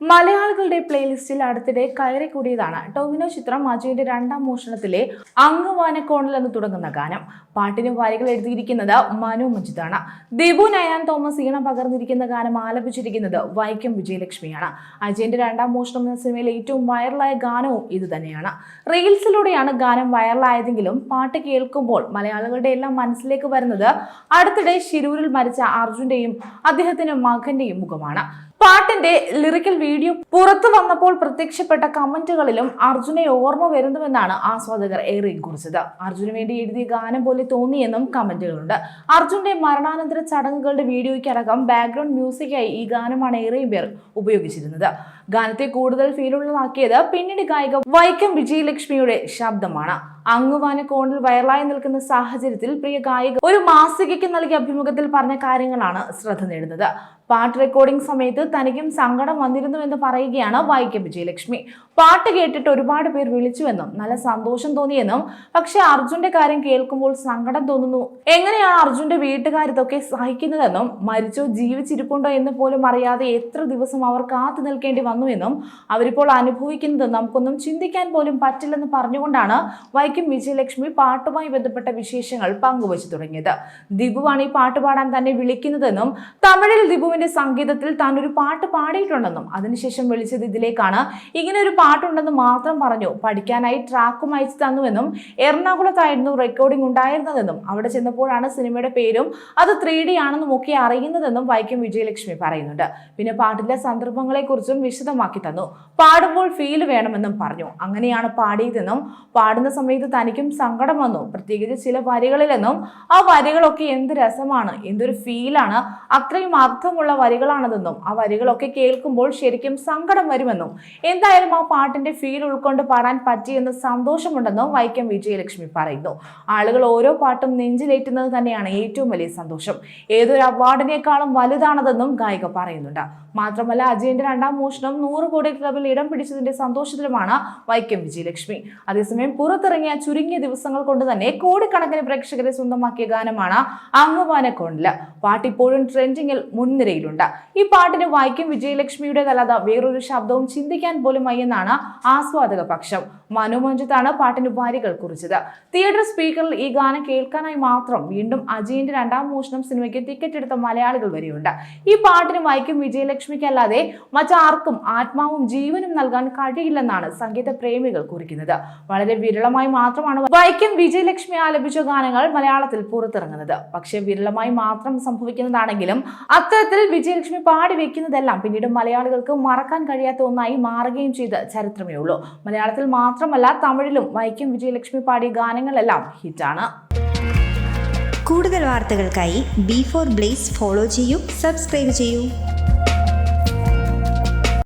മലയാളികളുടെ പ്ലേലിസ്റ്റിൽ അടുത്തിടെ കയറി കൂടിയതാണ് ടൊവിനോ ചിത്രം അജയന്റെ രണ്ടാം മോഷണത്തിലെ അങ്ങുവാനക്കോണിൽ എന്ന് തുടങ്ങുന്ന ഗാനം. പാട്ടിന് വരികൾ എഴുതിയിരിക്കുന്നത് മനു മജിദാണ്. ദിബു നയാൻ തോമസ് ഈണം പകർന്നിരിക്കുന്ന ഗാനം ആലപിച്ചിരിക്കുന്നത് വൈക്കം വിജയലക്ഷ്മിയാണ്. അജയന്റെ രണ്ടാം മോഷണം എന്ന സിനിമയിലെ ഏറ്റവും വൈറലായ ഗാനവും ഇത് തന്നെയാണ്. റീൽസിലൂടെയാണ് ഗാനം വൈറലായതെങ്കിലും പാട്ട് കേൾക്കുമ്പോൾ മലയാളികളുടെ എല്ലാം മനസ്സിലേക്ക് വരുന്നത് അടുത്തിടെ ശിരൂരിൽ മരിച്ച അർജുന്റെയും അദ്ദേഹത്തിന്റെ മകന്റെയും മുഖമാണ്. പാട്ടിന്റെ ലിറിക്കൽ വീഡിയോ പുറത്തു വന്നപ്പോൾ പ്രത്യക്ഷപ്പെട്ട കമന്റുകളിലും അർജുനെ ഓർമ്മ വരുന്നുവെന്നാണ് ആസ്വാദകർ ഏറെ കുറിച്ചത് അർജുന് വേണ്ടി എഴുതിയ ഗാനം പോലെ തോന്നിയെന്നും കമന്റുകളുണ്ട്. അർജുന്റെ മരണാനന്തര ചടങ്ങുകളുടെ വീഡിയോയ്ക്കടക്കം ബാക്ക്ഗ്രൗണ്ട് മ്യൂസിക്കായി ഈ ഗാനമാണ് ഏറെയും പേർ ഉപയോഗിച്ചിരുന്നത്. ഗാനത്തെ കൂടുതൽ ഫീലുള്ളതാക്കിയത് പിന്നീട് ഗായിക വൈക്കം വിജയലക്ഷ്മിയുടെ ശബ്ദമാണ്. അങ്ങുവാന കോണിൽ വൈറലായി നിൽക്കുന്ന സാഹചര്യത്തിൽ പ്രിയ ഗായിക ഒരു മാസികയ്ക്ക് നൽകിയ അഭിമുഖത്തിൽ പറഞ്ഞ കാര്യങ്ങളാണ് ശ്രദ്ധ നേടുന്നത്. പാട്ട് റെക്കോർഡിംഗ് സമയത്ത് തനിക്കും സങ്കടം വന്നിരുന്നു എന്ന് പറയുകയാണ് വൈക്കം വിജയലക്ഷ്മി. പാട്ട് കേട്ടിട്ട് ഒരുപാട് പേർ വിളിച്ചുവെന്നും നല്ല സന്തോഷം തോന്നിയെന്നും പക്ഷെ അർജുന്റെ കാര്യം കേൾക്കുമ്പോൾ സങ്കടം തോന്നുന്നു. എങ്ങനെയാണ് അർജുന്റെ വീട്ടുകാർ ഇതൊക്കെ സഹിക്കുന്നതെന്നും മരിച്ചോ ജീവിച്ചിരിപ്പുണ്ടോ എന്ന് പോലും അറിയാതെ എത്ര ദിവസം അവർ കാത്തു നിൽക്കേണ്ടി വന്നുവെന്നും അവരിപ്പോൾ അനുഭവിക്കുന്നത് നമുക്കൊന്നും ചിന്തിക്കാൻ പോലും പറ്റില്ലെന്ന് പറഞ്ഞുകൊണ്ടാണ് വൈക്കം വിജയലക്ഷ്മി പാട്ടുമായി ബന്ധപ്പെട്ട വിശേഷങ്ങൾ പങ്കുവച്ചു തുടങ്ങിയത്. ദിബുവാണ് ഈ പാട്ട് പാടാൻ തന്നെ വിളിക്കുന്നതെന്നും തമിഴിൽ ദിബുവിന്റെ സംഗീതത്തിൽ താൻ ഒരു പാട്ട് പാടിയിട്ടുണ്ടെന്നും അതിനുശേഷം വിളിച്ചത് ഇതിലേക്കാണ്. ഇങ്ങനെ ഒരു പാട്ടുണ്ടെന്ന് മാത്രം പറഞ്ഞു. പഠിക്കാനായി ട്രാക്കും അയച്ചു തന്നുവെന്നും എറണാകുളത്തായിരുന്നു റെക്കോർഡിംഗ് ഉണ്ടായിരുന്നതെന്നും അവിടെ ചെന്നപ്പോഴാണ് സിനിമയുടെ പേരും അത് ത്രീ ഡി ആണെന്നും ഒക്കെ അറിയുന്നതെന്നും വൈക്കം വിജയലക്ഷ്മി പറയുന്നുണ്ട്. പിന്നെ പാട്ടിലെ സന്ദർഭങ്ങളെക്കുറിച്ചും വിശദമാക്കി തന്നു. പാടുമ്പോൾ ഫീൽ വേണമെന്നും പറഞ്ഞു. അങ്ങനെയാണ് പാടിയതെന്നും പാടുന്ന സമയത്ത് തനിക്കും സങ്കടം വന്നു. പ്രത്യേകിച്ച് ചില വരികളിലെന്നും ആ വരികളൊക്കെ എന്ത് രസമാണ് എന്തൊരു ഫീലാണ് അത്രയും അർത്ഥമുള്ള വരികളാണതെന്നും ആ വരികളൊക്കെ കേൾക്കുമ്പോൾ ശരിക്കും സങ്കടം വരുമെന്നും എന്തായാലും ആ പാട്ടിന്റെ ഫീൽ ഉൾക്കൊണ്ട് പാടാൻ പറ്റിയെന്ന് സന്തോഷമുണ്ടെന്നും വൈക്കം വിജയലക്ഷ്മി പറയുന്നു. ആളുകൾ ഓരോ പാട്ടും നെഞ്ചിലേറ്റുന്നത് തന്നെയാണ് ഏറ്റവും വലിയ സന്തോഷം. ഏതൊരു അവാർഡിനേക്കാളും വലുതാണതെന്നും ഗായിക പറയുന്നുണ്ട്. മാത്രമല്ല അജയന്റെ രണ്ടാം മോഷണം നൂറ് കോടി ക്ലബിൽ ഇടം പിടിച്ചതിന്റെ സന്തോഷത്തിലുമാണ് വൈക്കം വിജയലക്ഷ്മി. അതേസമയം പുറത്തിറങ്ങിയ ചുരുങ്ങിയ ദിവസങ്ങൾ കൊണ്ട് തന്നെ കോടിക്കണക്കിന് പ്രേക്ഷകരെ സ്വന്തമാക്കിയ ഗാനമാണ് അങ്ങുവാനക്കൊണ്ടിൽ പാട്ട് ഇപ്പോഴും ട്രെൻഡിങ്ങിൽ മുൻനിരയിലുണ്ട്. ഈ പാട്ടിന് വൈക്കം വിജയലക്ഷ്മിയുടേതല്ലാതെ വേറൊരു ശബ്ദവും ചിന്തിക്കാൻ പോലും വയ്യെന്നാണ് ആസ്വാദക പക്ഷം. മനുമഞ്ജിത്താണ് പാട്ടിന് വരികൾ കുറിച്ചത്. തിയേറ്റർ സ്പീക്കറിൽ ഈ ഗാനം കേൾക്കാനായി മാത്രം വീണ്ടും അജയന്റെ രണ്ടാം മോഷണം സിനിമയ്ക്ക് ടിക്കറ്റ് എടുത്ത മലയാളികൾ വരെയുണ്ട്. ഈ പാട്ടിന് വൈക്കം വിജയലക്ഷ്മിക്കല്ലാതെ മറ്റാർക്കും ആത്മാവും ജീവനും നൽകാൻ കഴിയില്ലെന്നാണ് സംഗീത പ്രേമികൾ കുറിക്കുന്നത്. വളരെ വിരളമായി മാത്രമാണ് വൈക്കം വിജയലക്ഷ്മി ആലപിച്ച ഗാനങ്ങൾ മലയാളത്തിൽ പുറത്തിറങ്ങുന്നത്. പക്ഷേ വിരളമായി മാത്രം സംഭവിക്കുന്നതാണെങ്കിലും അത്തരത്തിൽ വിജയലക്ഷ്മി പാടി വെക്കുന്നതെല്ലാം പിന്നീട് മലയാളികൾക്ക് മറക്കാൻ കഴിയാത്ത ഒന്നായി മാറുകയും ചെയ്ത ചരിത്രമേ ഉള്ളൂ. മലയാളത്തിൽ മാത്രമല്ല തമിഴിലും വൈക്കം വിജയലക്ഷ്മി പാടിയ ഗാനങ്ങളെല്ലാം ഹിറ്റാണ്. കൂടുതൽ വാർത്തകൾക്കായി ബി ഫോർ ബ്ലേസ് ഫോളോ ചെയ്യൂ സബ്സ്ക്രൈബ് ചെയ്യൂ.